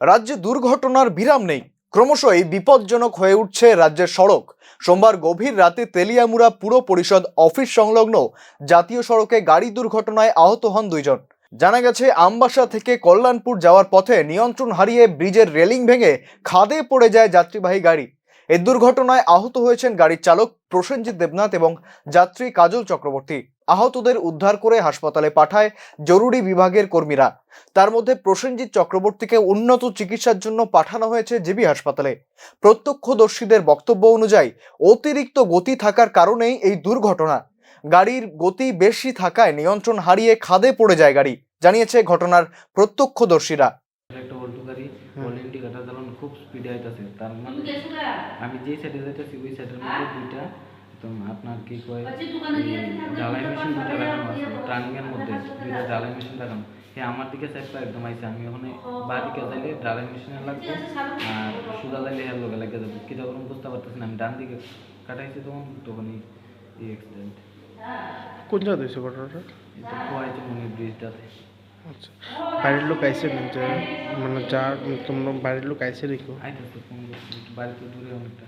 রাজ্যে দুর্ঘটনার বিরাম নেই। ক্রমশই বিপজ্জনক হয়ে উঠছে রাজ্যের সড়ক। সোমবার গভীর রাতে তেলিয়ামুড়া পুর পরিষদ অফিস সংলগ্ন জাতীয় সড়কে গাড়ি দুর্ঘটনায় আহত হন দুইজন। জানা গেছে, আমবাসা থেকে কল্যাণপুর যাওয়ার পথে নিয়ন্ত্রণ হারিয়ে ব্রিজের রেলিং ভেঙে খাদে পড়ে যায় যাত্রীবাহী গাড়ি। এই দুর্ঘটনায় আহত হয়েছেন গাড়ির চালক প্রসেনজিৎ দেবনাথ এবং যাত্রী কাজল চক্রবর্তী। আহতদের উদ্ধার করে হাসপাতালে পাঠায় জরুরি বিভাগের কর্মীরা। তার মধ্যে প্রসেনজিৎ চক্রবর্তীকে উন্নত চিকিৎসার জন্য পাঠানো হয়েছে জিবি হাসপাতালে। প্রত্যক্ষদর্শীদের বক্তব্য অনুযায়ী, অতিরিক্ত গতি থাকার কারণেই এই দুর্ঘটনা। গাড়ির গতি বেশি থাকায় নিয়ন্ত্রণ হারিয়ে খাদে পড়ে যায় গাড়ি, জানিয়েছে ঘটনার প্রত্যক্ষদর্শীরা। গাড়ি ওর ইন্ডিকেটার চালান খুব স্পিডে আইতাছে। তার মানে আমি যেই সাইডে যাইতেছি ওই সাইডের মধ্যে দুইটা। একদম আপনার কি কয়? এই ঢালাই মেশিন দুইটা লাগানো আছে টার্নিং এর মধ্যে দুইটা ঢালাই মেশিন লাগানো হ্যাঁ আমার দিকে সাইড পা একদম আইছে আমি ওখানে বা দিকে যাইলে ঢালাই মেশিনে লাগবে। আর সুদা যাইলে এর লগে লাগে যাবে। কি তখন বুঝতে পারতেছি না আমি ডান দিকে কাটাইছি তখন তখনই এই অ্যাক্সিডেন্ট কোন জায়গাতে হয়েছে ঘটনাটা? এটা কোয়াইছে মনে ব্রিজটাতে আচ্ছা। বাড়ির লোক আইসে না মানে যা, তোমরা বাড়ির লোক আইসে নাকি বাড়িতে দূরে অনেকটা।